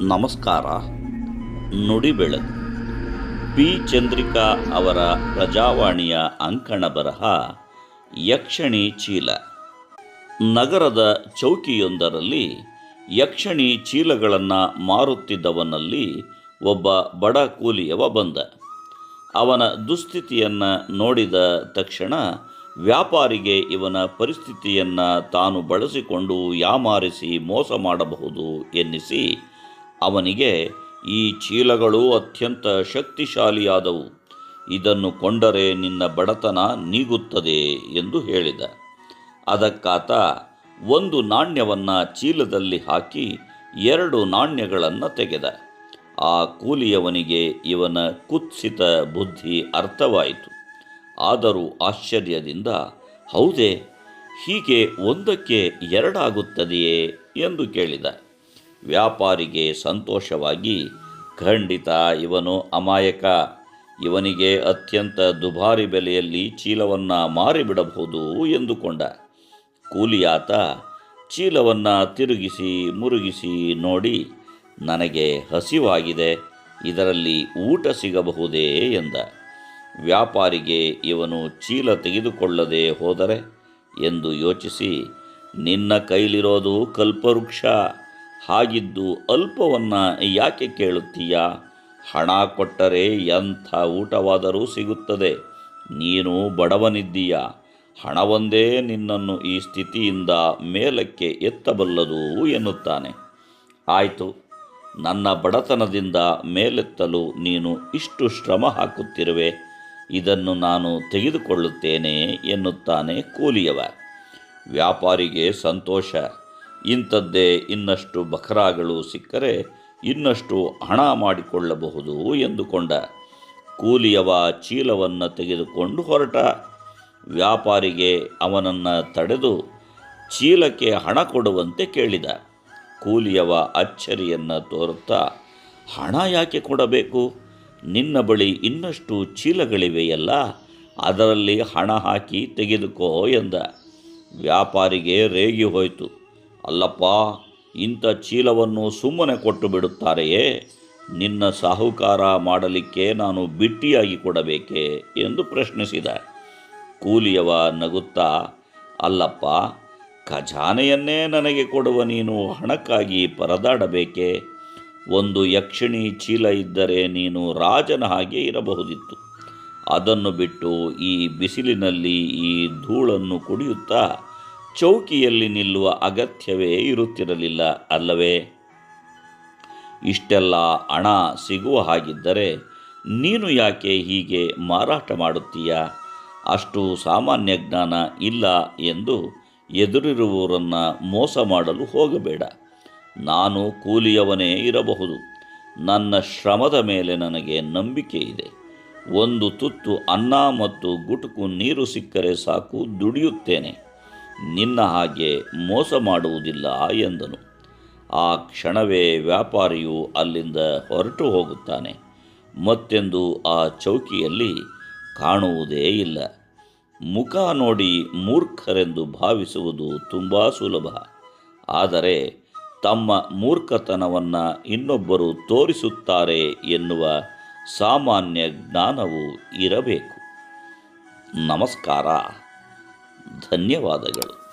ನಮಸ್ಕಾರ. ನುಡಿ ಬೆಳಕು ಪಿ. ಚಂದ್ರಿಕಾ ಅವರ ಪ್ರಜಾವಾಣಿಯ ಅಂಕಣ ಬರಹ, ಯಕ್ಷಣಿ ಚೀಲ. ನಗರದ ಚೌಕಿಯೊಂದರಲ್ಲಿ ಯಕ್ಷಣಿ ಚೀಲಗಳನ್ನು ಮಾರುತ್ತಿದ್ದವನಲ್ಲಿ ಒಬ್ಬ ಬಡ ಕೂಲಿಯವ ಬಂದ. ಅವನ ದುಸ್ಥಿತಿಯನ್ನು ನೋಡಿದ ತಕ್ಷಣ ವ್ಯಾಪಾರಿಗೆ ಇವನ ಪರಿಸ್ಥಿತಿಯನ್ನು ತಾನು ಬಳಸಿಕೊಂಡು ಯಾಮಾರಿಸಿ ಮೋಸ ಮಾಡಬಹುದು ಎನ್ನಿಸಿ ಅವನಿಗೆ ಈ ಚೀಲಗಳು ಅತ್ಯಂತ ಶಕ್ತಿಶಾಲಿಯಾದವು. ಇದನ್ನು ಕೊಂಡರೆ ನಿನ್ನ ಬಡತನ ನೀಗುತ್ತದೆ ಎಂದು ಹೇಳಿದ. ಅದಕ್ಕಾತ ಒಂದು ನಾಣ್ಯವನ್ನು ಚೀಲದಲ್ಲಿ ಹಾಕಿ ಎರಡು ನಾಣ್ಯಗಳನ್ನು ತೆಗೆದ. ಆ ಕೂಲಿಯವನಿಗೆ ಇವನ ಕುತ್ಸಿತ ಬುದ್ಧಿ ಅರ್ಥವಾಯಿತು. ಆದರೂ ಆಶ್ಚರ್ಯದಿಂದ, ಹೌದೇ, ಹೀಗೆ ಒಂದಕ್ಕೆ ಎರಡಾಗುತ್ತದೆಯೇ? ಎಂದು ಕೇಳಿದ. ವ್ಯಾಪಾರಿಗೆ ಸಂತೋಷವಾಗಿ, ಖಂಡಿತ, ಇವನು ಅಮಾಯಕ. ಇವನಿಗೆ ಅತ್ಯಂತ ದುಬಾರಿ ಬೆಲೆಯಲ್ಲಿ ಚೀಲವನ್ನು ಮಾರಿಬಿಡಬಹುದು ಎಂದುಕೊಂಡ. ಕೂಲಿಯಾತ ಚೀಲವನ್ನು ತಿರುಗಿಸಿ ಮುರುಗಿಸಿ ನೋಡಿ, ನನಗೆ ಹಸಿವಾಗಿದೆ, ಇದರಲ್ಲಿ ಊಟ ಸಿಗಬಹುದೇ? ಎಂದ. ವ್ಯಾಪಾರಿಗೆ ಇವನು ಚೀಲ ತೆಗೆದುಕೊಳ್ಳದೆ ಹೋದರೆ? ಎಂದು ಯೋಚಿಸಿ, ನಿನ್ನ ಕೈಲಿರೋದು ಕಲ್ಪವೃಕ್ಷ. ಹಾಗಿದ್ದು ಅಲ್ಪವನ್ನು ಯಾಕೆ ಕೇಳುತ್ತೀಯ? ಹಣ ಕೊಟ್ಟರೆ ಎಂಥ ಊಟವಾದರೂ ಸಿಗುತ್ತದೆ. ನೀನು ಬಡವನಿದ್ದೀಯ? ಹಣವೊಂದೇ ನಿನ್ನನ್ನು ಈ ಸ್ಥಿತಿಯಿಂದ ಮೇಲಕ್ಕೆ ಎತ್ತಬಲ್ಲದು ಎನ್ನುತ್ತಾನೆ. ಆಯಿತು, ನನ್ನ ಬಡತನದಿಂದ ಮೇಲೆತ್ತಲು ನೀನು ಇಷ್ಟು ಶ್ರಮ ಹಾಕುತ್ತಿರುವೆ. ಇದನ್ನು ನಾನು ತೆಗೆದುಕೊಳ್ಳುತ್ತೇನೆ ಎನ್ನುತ್ತಾನೆ ಕೂಲಿಯವ. ವ್ಯಾಪಾರಿಗೆ ಸಂತೋಷ. ಇಂಥದ್ದೇ ಇನ್ನಷ್ಟು ಬಕರಾಗಳು ಸಿಕ್ಕರೆ ಇನ್ನಷ್ಟು ಹಣ ಮಾಡಿಕೊಳ್ಳಬಹುದು ಎಂದುಕೊಂಡ. ಕೂಲಿಯವ ಚೀಲವನ್ನು ತೆಗೆದುಕೊಂಡು ಹೊರಟ. ವ್ಯಾಪಾರಿಗೆ ಅವನನ್ನು ತಡೆದು ಚೀಲಕ್ಕೆ ಹಣ ಕೊಡುವಂತೆ ಕೇಳಿದ. ಕೂಲಿಯವ ಅಚ್ಚರಿಯನ್ನು ತೋರುತ್ತಾ, ಹಣ ಯಾಕೆ ಕೊಡಬೇಕು? ನಿನ್ನ ಬಳಿ ಇನ್ನಷ್ಟು ಚೀಲಗಳಿವೆಯಲ್ಲ, ಅದರಲ್ಲಿ ಹಣ ಹಾಕಿ ತೆಗೆದುಕೋ ಎಂದ. ವ್ಯಾಪಾರಿಗೆ ರೇಗಿ ಹೋಯಿತು. ಅಲ್ಲಪ್ಪ, ಇಂಥ ಚೀಲವನ್ನು ಸುಮ್ಮನೆ ಕೊಟ್ಟು ಬಿಡುತ್ತಾರೆಯೇ? ನಿನ್ನ ಸಾಹುಕಾರ ಮಾಡಲಿಕ್ಕೆ ನಾನು ಬಿಟ್ಟಿಯಾಗಿ ಕೊಡಬೇಕೆ ಎಂದು ಪ್ರಶ್ನಿಸಿದ. ಕೂಲಿಯವ ನಗುತ್ತಾ, ಅಲ್ಲಪ್ಪ, ಖಜಾನೆಯನ್ನೇ ನನಗೆ ಕೊಡುವ ನೀನು ಹಣಕ್ಕಾಗಿ ಪರದಾಡಬೇಕೆ? ಒಂದು ಯಕ್ಷಿಣಿ ಚೀಲ ಇದ್ದರೆ ನೀನು ರಾಜನ ಹಾಗೆ ಇರಬಹುದಿತ್ತು. ಅದನ್ನು ಬಿಟ್ಟು ಈ ಬಿಸಿಲಿನಲ್ಲಿ ಈ ಧೂಳನ್ನು ಕುಡಿಯುತ್ತಾ ಚೌಕಿಯಲ್ಲಿ ನಿಲ್ಲುವ ಅಗತ್ಯವೇ ಇರುತ್ತಿರಲಿಲ್ಲ, ಅಲ್ಲವೇ? ಇಷ್ಟೆಲ್ಲ ಹಣ ಸಿಗುವ ಹಾಗಿದ್ದರೆ ನೀನು ಯಾಕೆ ಹೀಗೆ ಮಾರಾಟ ಮಾಡುತ್ತೀಯ? ಅಷ್ಟು ಸಾಮಾನ್ಯ ಜ್ಞಾನ ಇಲ್ಲ ಎಂದು ಎದುರಿರುವವರನ್ನು ಮೋಸ ಮಾಡಲು ಹೋಗಬೇಡ. ನಾನು ಕೂಲಿಯವನೇ ಇರಬಹುದು. ನನ್ನ ಶ್ರಮದ ಮೇಲೆ ನನಗೆ ನಂಬಿಕೆ ಇದೆ. ಒಂದು ತುತ್ತು ಅನ್ನ ಮತ್ತು ಗುಟುಕು ನೀರು ಸಿಕ್ಕರೆ ಸಾಕು, ದುಡಿಯುತ್ತೇನೆ. ನಿನ್ನ ಹಾಗೆ ಮೋಸ ಮಾಡುವುದಿಲ್ಲ ಎಂದನು. ಆ ಕ್ಷಣವೇ ವ್ಯಾಪಾರಿಯು ಅಲ್ಲಿಂದ ಹೊರಟು ಹೋಗುತ್ತಾನೆ. ಮತ್ತೆಂದು ಆ ಚೌಕಿಯಲ್ಲಿ ಕಾಣುವುದೇ ಇಲ್ಲ. ಮುಖ ನೋಡಿ ಮೂರ್ಖರೆಂದು ಭಾವಿಸುವುದು ತುಂಬ ಸುಲಭ. ಆದರೆ ತಮ್ಮ ಮೂರ್ಖತನವನ್ನು ಇನ್ನೊಬ್ಬರು ತೋರಿಸುತ್ತಾರೆ ಎನ್ನುವ ಸಾಮಾನ್ಯ ಜ್ಞಾನವು ಇರಬೇಕು. ನಮಸ್ಕಾರ. ಧನ್ಯವಾದಗಳು